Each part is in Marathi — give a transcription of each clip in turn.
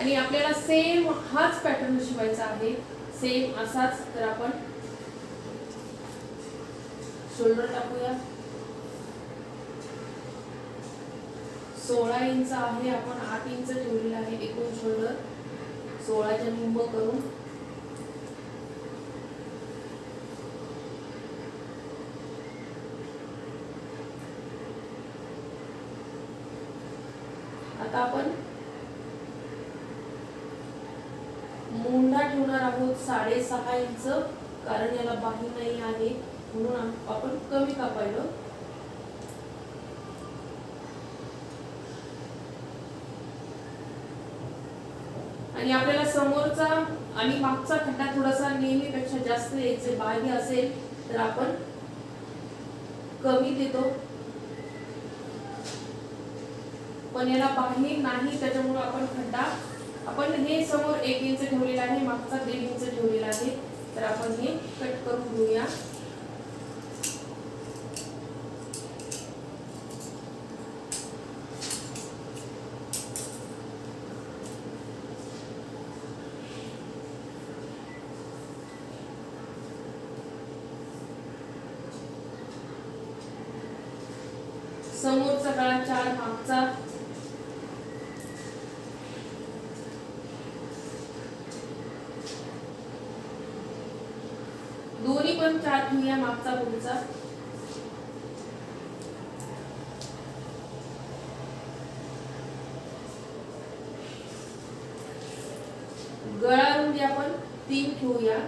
आणि आपल्याला सेम हाच पॅटर्न शिवायचा आहे. सेम असाच तर आपण शोल्डर टाकूया. सोळा इंच आहे आपण आठ इंच ठेवलेलं आहे एकूण शोल्डर सोळाच्या निंब करून. आता आपण मोंढा ठेवणार आहोत साडेसहा इंच. कारण याला बाही नाही आहे. म्हणून आपण कमी कापायलो. आणि आपल्याला समोरचा आणि मागचा खड्डा थोडासा नेहमीपेक्षा जास्त यायचे बाह्य असेल तर आपण कमी देतो. पण याला बाही नाही त्याच्यामुळे आपण खड्डा आपण हे समोर एक इंच ठेवलेलं आहे मागचा दीड इंच ठेवलेला आहे. तर आपण हे कट करून घेऊया. समोरचा गळा चार मागचा दोन्ही पण चार घेऊया मागचा पुढचा. गळा रुंदी आपण तीन ठेवूया.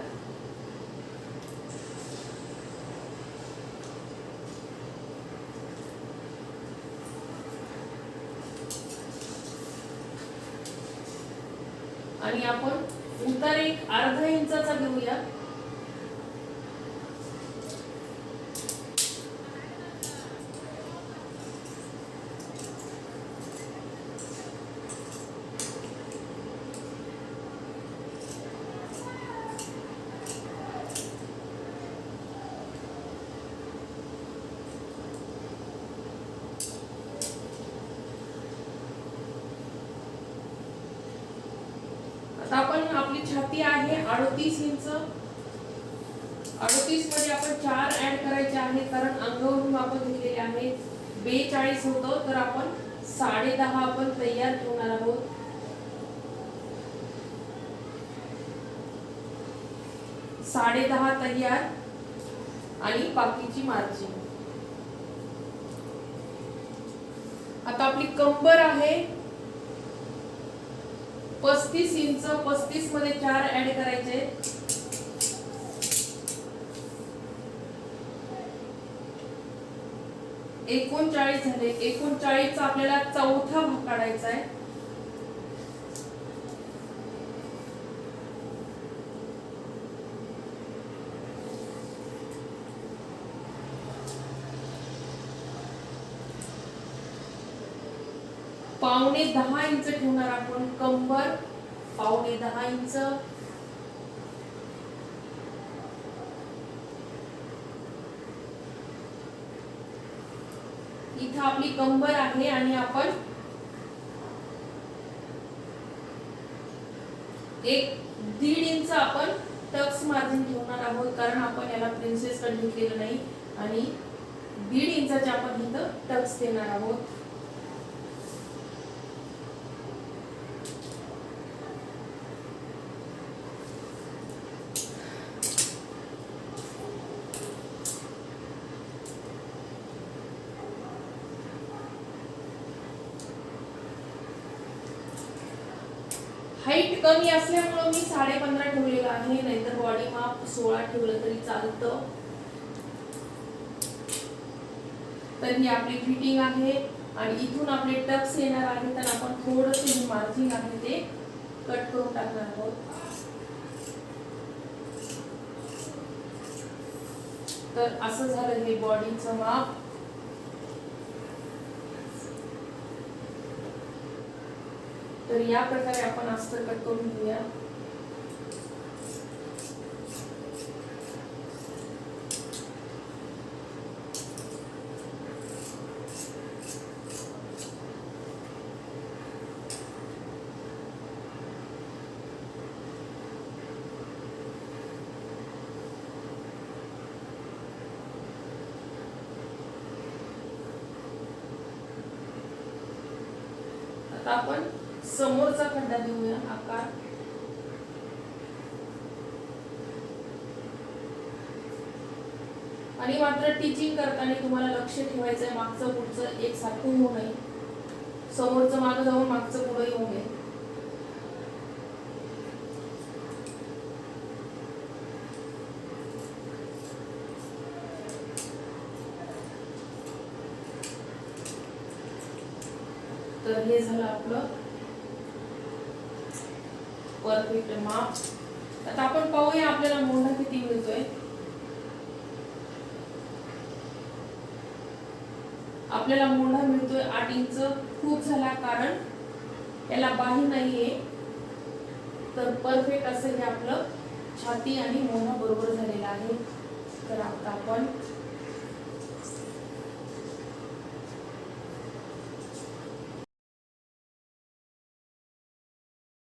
आणि आपण उतार एक अर्धा इंचाचा घेऊया. आता आपण आपली छाती आहे अडतीस इंच. अडतीसमध्ये आपण चार ऍड करायचे आहेत कारण अंगावरून आपण घेतलेले आहे. बेचाळीस होतं तर आपण साडे दहा आपण तयार ठेवणार आहोत. साडे दहा तयार आणि बाकीची मार्जिन. आता आपली कंबर आहे. पस्तीस इंच पस्तीसमध्ये चार ऍड करायचे. एकोणचाळीस झाले. एकोणचाळीसचा आपल्याला चौथा भाग काढायचा आहे. पावणे दहा इंच ठेवणार आपण. कंबर पावणे दहा इंच. इथं आपली कंबर आहे आणि आपण एक दीड इंच आपण टक्स मार्जिन ठेवणार आहोत कारण आपण याला प्रिन्सेस कट घेतलेलं नाही. आणि दीड इंचाचे आपण इथं टक्स देणार आहोत. कमी असल्यामुळं मी साडे पंधरा ठेवलेलं आहे नाहीतर बॉडी माप सोळा ठेवलं तरी चालतं. तर ही आपली फिटिंग आहे आणि इथून आपले टक्स येणार आहे तर आपण थोडंसं मार्जिन आहे ते कट करून टाकणार आहोत. तर असं झालं हे बॉडीचं माप. तर या प्रकारे आपण आस्तर कट करून घेऊया. आता आपण समोरचा खड्डा देऊया आकार. आणि मात्र टीचिंग करताना तुम्हाला लक्ष ठेवायचं आहे मागचं पुढचं एक सारखं होऊ नये. समोरचं मागं जाऊन मागचं पुढे येऊ नये. तर हे झालं आपलं परफेक्ट माप. आता आपण पाहूया आपल्याला मोंढा किती मिळतोय. आपल्याला मोंढा मिळतोय आठ इंच. खूप झाला कारण याला बाही नाहीये. तर परफेक्ट असं हे आपलं छाती आणि मोंढा बरोबर झालेला आहे. तर आता आपण